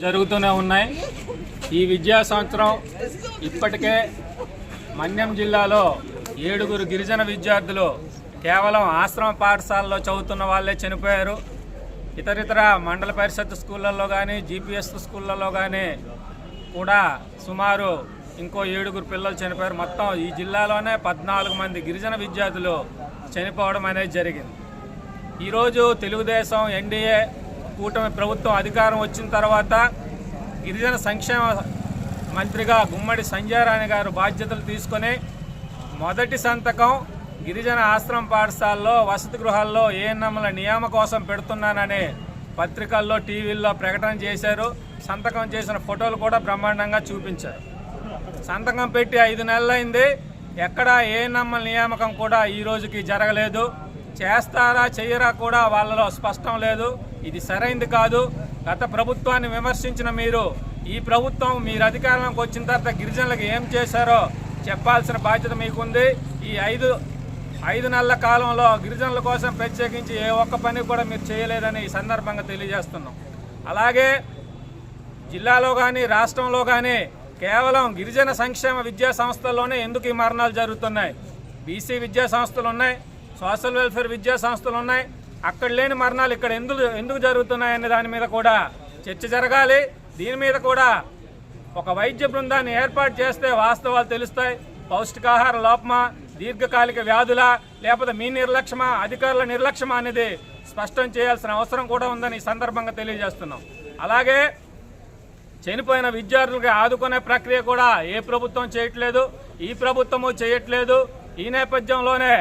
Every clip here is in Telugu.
జరుగుతూనే ఉన్నాయి. ఈ విద్యా సంవత్సరం ఇప్పటికే మన్యం జిల్లాలో ఏడుగురు గిరిజన విద్యార్థులు కేవలం ఆశ్రమ పాఠశాలలో చదువుతున్న వాళ్ళే చనిపోయారు. ఇతరితర మండల పరిషత్ స్కూళ్ళల్లో కానీ జీపీఎస్ స్కూళ్ళల్లో కానీ కూడా సుమారు ఇంకో ఏడుగురు పిల్లలు చనిపోయారు. మొత్తం ఈ జిల్లాలోనే పద్నాలుగు మంది గిరిజన విద్యార్థులు చనిపోవడం అనేది జరిగింది. ఈరోజు తెలుగుదేశం ఎన్డీఏ కూటమి ప్రభుత్వం అధికారం వచ్చిన తర్వాత గిరిజన సంక్షేమ మంత్రిగా గుమ్మడి సంజయారాణి గారు బాధ్యతలు తీసుకొని మొదటి సంతకం గిరిజన ఆశ్రమ పాఠశాలలో వసతి గృహాల్లో ఏఎన్ఎంల నియామ కోసం పెడుతున్నానని పత్రికల్లో టీవీల్లో ప్రకటన చేశారు. సంతకం చేసిన ఫోటోలు కూడా బ్రహ్మాండంగా చూపించారు. సంతకం పెట్టి ఐదు నెలలైంది. ఎక్కడా ఏ నమ్మల నియామకం కూడా ఈ రోజుకి జరగలేదు. చేస్తారా చెయ్యరా కూడా వాళ్ళలో స్పష్టం లేదు. ఇది సరైంది కాదు. గత ప్రభుత్వాన్ని విమర్శించిన మీరు ఈ ప్రభుత్వం మీరు అధికారంలోకి వచ్చిన తర్వాత గిరిజనులకు ఏం చేశారో చెప్పాల్సిన బాధ్యత మీకుంది. ఈ ఐదు ఐదు నెలల కాలంలో గిరిజనుల కోసం ప్రత్యేకించి ఏ ఒక్క పని కూడా మీరు చేయలేదని ఈ సందర్భంగా తెలియజేస్తున్నాం. అలాగే జిల్లాలో కానీ రాష్ట్రంలో కానీ కేవలం గిరిజన సంక్షేమ విద్యా సంస్థల్లోనే ఎందుకు ఈ మరణాలు జరుగుతున్నాయి? బీసీ విద్యా సంస్థలు ఉన్నాయి సోషల్ వెల్ఫేర్ విద్యా సంస్థలు ఉన్నాయి అక్కడ లేని మరణాలు ఇక్కడ ఎందుకు ఎందుకు జరుగుతున్నాయి అనే దాని మీద కూడా చర్చ జరగాలి. దీని మీద కూడా ఒక వైద్య బృందాన్ని ఏర్పాటు చేస్తే వాస్తవాలు తెలుస్తాయి. పౌష్టికాహార లోపమా దీర్ఘకాలిక వ్యాధుల లేకపోతే మీ నిర్లక్ష్యమా అధికారుల నిర్లక్ష్యమా అనేది స్పష్టం చేయాల్సిన అవసరం కూడా ఉందని ఈ సందర్భంగా తెలియజేస్తున్నాం. అలాగే చనిపోయిన విద్యార్థులకి ఆదుకునే ప్రక్రియ కూడా ఏ ప్రభుత్వం చేయట్లేదు ఈ ప్రభుత్వము చేయట్లేదు. ఈ నేపథ్యంలోనే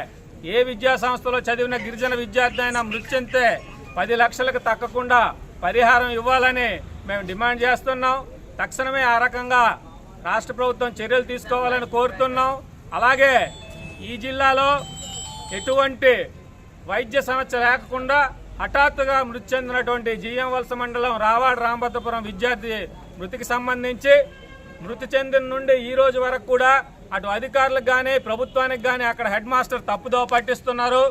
ఏ విద్యా సంస్థలో చదివిన గిరిజన విద్యార్థి అయినా మృతి చెందితే పది లక్షలకు తక్కకుండా పరిహారం ఇవ్వాలని మేము డిమాండ్ చేస్తున్నాం. తక్షణమే ఆ రకంగా రాష్ట్ర ప్రభుత్వం చర్యలు తీసుకోవాలని కోరుతున్నాం. అలాగే ఈ జిల్లాలో ఎటువంటి వైద్య సమస్య లేకుండా హఠాత్తుగా మృతి చెందినటువంటి జిఎం వలస మండలం రావాడ రామభద్రపురం విద్యార్థి మృతికి సంబంధించి మృతి చెందిన నుండి ఈ రోజు వరకు కూడా అటు అధికారులకు కానీ ప్రభుత్వానికి కానీ అక్కడ హెడ్ మాస్టర్ తప్పుదో పట్టిస్తున్నారు.